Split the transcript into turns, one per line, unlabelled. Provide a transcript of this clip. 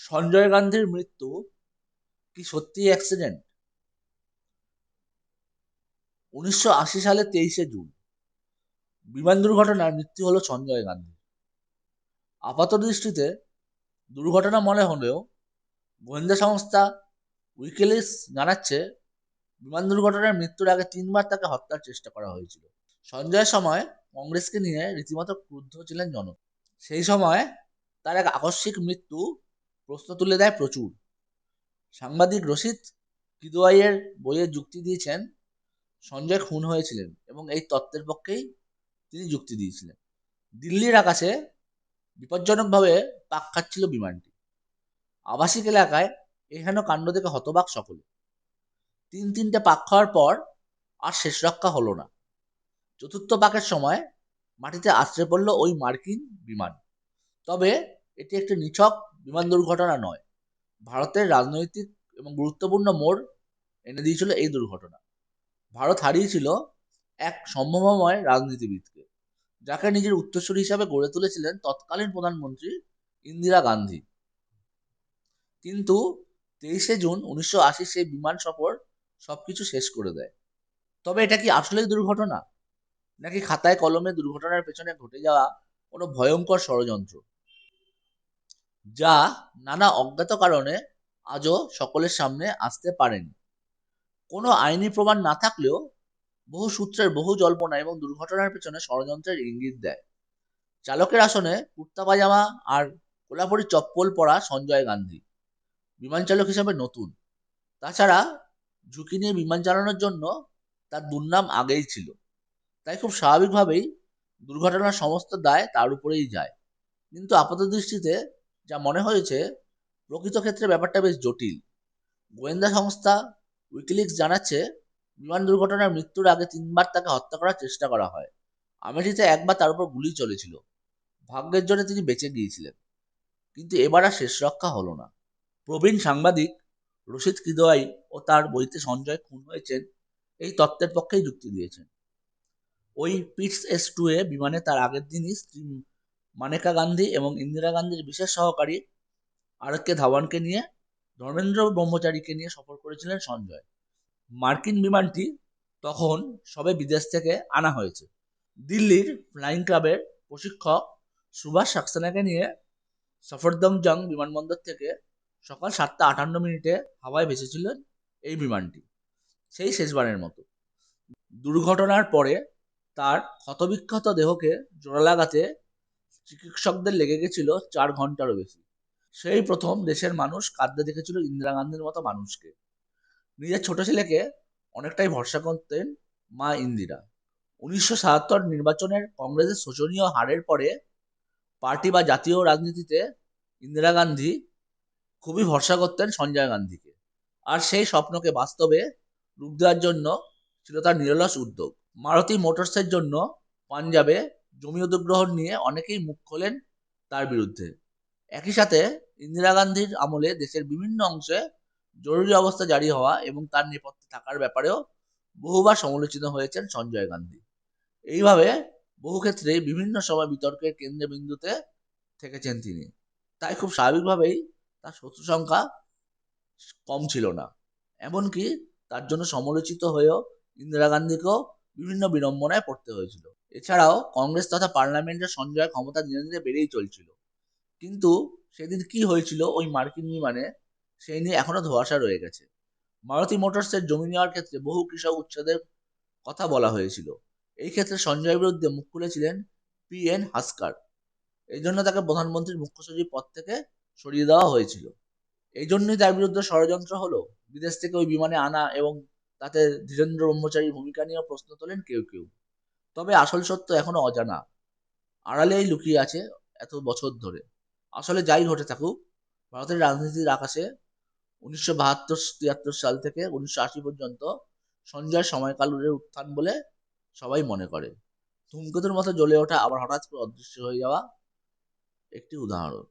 সঞ্জয় গান্ধীর মৃত্যু কি সত্যিই অ্যাক্সিডেন্ট উনিশশো আশি সালে তেইশে জুন। বিমান দুর্ঘটনায় মৃত্যু হলো সঞ্জয় গান্ধী আপাত দৃষ্টিতে দুর্ঘটনা মনে হলেও গোয়েন্দা সংস্থা উইকিলিক্স জানাচ্ছে বিমান দুর্ঘটনায় মৃত্যুর আগে তিনবার তাকে হত্যার চেষ্টা করা হয়েছিল। সঞ্জয়ের সময় কংগ্রেসকে নিয়ে রীতিমতো ক্রুদ্ধ ছিলেন জনক সেই সময় তার এক আকস্মিক মৃত্যু প্রশ্ন তুলে দেয় প্রচুর। সাংবাদিক রশিদ কিদোয়াইয়ের বইয়ে যুক্তি দিয়েছেন, সঞ্জয় খুন হয়েছিলেন এবং এই তত্ত্বের পক্ষেই তিনি যুক্তি দিয়েছিলেন। দিল্লির আকাশে বিপজ্জনকভাবে পাক খাচ্ছিল বিমানটি। আবাসিক এলাকায় এহেন কাণ্ড দেখে হতবাক সকলে। তিন তিনটে পাক খাওয়ার পর আর শেষ রক্ষা হলো না। চতুর্থ পাকের সময় মাটিতে আছড়ে পড়ল ওই মার্কিন বিমান। তবে এটি একটি নিছক বিমান দুর্ঘটনা নয়। ভারতের রাজনৈতিক এবং গুরুত্বপূর্ণ মোড় এনে দিয়েছিল এই দুর্ঘটনা। ভারত হারিয়েছিল এক সম্ভাবময় রাজনীতিবিদকে, যাকে নিজের উত্তরসূরি হিসাবে গড়ে তুলেছিলেন তৎকালীন প্রধানমন্ত্রী ইন্দিরা গান্ধী। কিন্তু তেইশে জুন উনিশশো আশি সেই বিমান সফর সবকিছু শেষ করে দেয়। তবে এটা কি আসলেই দুর্ঘটনা? নাকি খাতায় কলমে দুর্ঘটনার পেছনে ঘটে যাওয়া কোনো ভয়ঙ্কর ষড়যন্ত্র? যা নানা অজ্ঞাত কারণে আজও সকলের সামনে আসতে পারেনি। কোনো আইনি প্রমাণ না থাকলেও বহু সূত্রের বহু জল্পনা এবং দুর্ঘটনার পেছনে ষড়যন্ত্রের ইঙ্গিত দেয়। চালকের আসনে কুর্তা পাজামা আর কোলাপুরি চপ্পল পরা সঞ্জয় গান্ধী, বিমান চালক হিসাবে নতুন। তাছাড়া ঝুঁকি নিয়ে বিমান চালানোর জন্য তার দুর্নাম আগেই ছিল। তাই খুব স্বাভাবিকভাবেই দুর্ঘটনার সমস্ত দায় তার উপরেই যায়। কিন্তু আপাত দৃষ্টিতে যা মনে হয়েছে প্রকৃত ক্ষেত্রে ব্যাপারটা বেশ জটিল। গোয়েন্দা সংস্থা উইকিলিক্স জানাচ্ছে, বিমান দুর্ঘটনার মৃত্যুর আগে তিনবার তাকে হত্যা করার চেষ্টা করা হয়। আমেঠিতে একবার তার উপর গুলি চলেছিল। ভাগ্যের জন্য তিনি বেঁচে গিয়েছিলেন। কিন্তু এবার আর শেষ রক্ষা হলো না। প্রবীণ সাংবাদিক রশিদ কিদোয়াই ও তার বইতে সঞ্জয় খুন হয়েছেন, এই তত্ত্বের পক্ষেই যুক্তি দিয়েছেন। ওই পিটস এস টু এ বিমানে তার আগের দিনই স্ত্রী মানেকা গান্ধী এবং ইন্দিরা গান্ধীর বিশেষ সহকারী আর কে ধাওয়ানকে নিয়ে, ধর্মেন্দ্র ব্রহ্মচারীকে নিয়ে সফর করেছিলেন সঞ্জয়। মার্কিন বিমানটি তখন সবে বিদেশ থেকে আনা হয়েছে। দিল্লির ফ্লাইং ক্লাবের প্রশিক্ষক সুভাষ সাক্সেনাকে নিয়ে সফরদমজং বিমানবন্দর থেকে সকাল সাতটা আটান্ন মিনিটে হাওয়ায় ভেসেছিলেন এই বিমানটি। সেই শেষবারের মতো। দুর্ঘটনার পরে তার ক্ষতবিক্ষত দেহকে জোড়া লাগাতে চিকিৎসকদের লেগে গেছিল চার ঘন্টারও বেশি। সেই প্রথম দেশের মানুষ কাঁদতে দেখেছিল ইন্দিরা গান্ধীর মতো মানুষকে। নিজের ছোট ছেলেকে অনেকটাই ভরসা করতেন মা ইন্দিরা। উনিশশো সাতাত্তর নির্বাচনের কংগ্রেসের শোচনীয় হারের পরে পার্টি বা জাতীয় রাজনীতিতে ইন্দিরা গান্ধী খুবই ভরসা করতেন সঞ্জয় গান্ধীকে। আর সেই স্বপ্নকে বাস্তবে রূপ দেওয়ার জন্য ছিল তার নিরলস উদ্যোগ। মারুতি মোটরসের জন্য পাঞ্জাবে জমি অধিগ্রহণ নিয়ে অনেকেই মুখ খোলেন তার বিরুদ্ধে। একই সাথে ইন্দিরা গান্ধীর আমলে দেশের বিভিন্ন অংশে জরুরি অবস্থা জারি হওয়া এবং তার নেপথ্যে থাকার ব্যাপারেও বহুবার সমালোচিত হয়েছেন সঞ্জয় গান্ধী। এইভাবে বহু ক্ষেত্রে বিভিন্ন সময় বিতর্কের কেন্দ্রবিন্দুতে থেকেছেন তিনি। তাই খুব স্বাভাবিকভাবেই তার শত্রু সংখ্যা কম ছিল না। এমনকি তার জন্য সমালোচিত হয়েও ইন্দিরা গান্ধীকেও বিভিন্ন বিড়ম্বনায় পড়তে হয়েছিল। এছাড়াও কংগ্রেস তথা পার্লামেন্টের সঞ্জয় ক্ষমতা ধীরে ধীরে বেড়েই চলছিল। কিন্তু সেদিন কি হয়েছিল ওই মার্কিন বিমানে, সেই নিয়ে এখনও ধোয়াশা রয়ে গেছে। মারুতি মোটরসের জমি নেওয়ার ক্ষেত্রে বহু কৃষক উচ্ছেদের কথা বলা হয়েছিল। এই ক্ষেত্রে সঞ্জয়ের বিরুদ্ধে মুখ খুলেছিলেন পি এন হাস্কার। এই জন্য তাকে প্রধানমন্ত্রীর মুখ্য সচিব পদ থেকে সরিয়ে দেওয়া হয়েছিল। এই জন্যই তার বিরুদ্ধে ষড়যন্ত্র হলো। বিদেশ থেকে ওই বিমানে আনা এবং তাতে ধীরেন্দ্র ব্রহ্মচারীর ভূমিকা নিয়েও প্রশ্ন তোলেন কেউ কেউ। তবে আসল সত্য এখনও অজানা। আড়ালেই লুকিয়ে আছে এত বছর ধরে। আসলে যাই ঘটে থাকুক, ভারতের রাজনীতির আকাশে উনিশশো বাহাত্তর, তিয়াত্তর সাল থেকে উনিশশো আশি পর্যন্ত সঞ্জয় সময়কালের উত্থান বলে সবাই মনে করে। ধূমকেতুর মতো জ্বলে ওঠা আবার হঠাৎ করে অদৃশ্য হয়ে যাওয়া একটি উদাহরণ।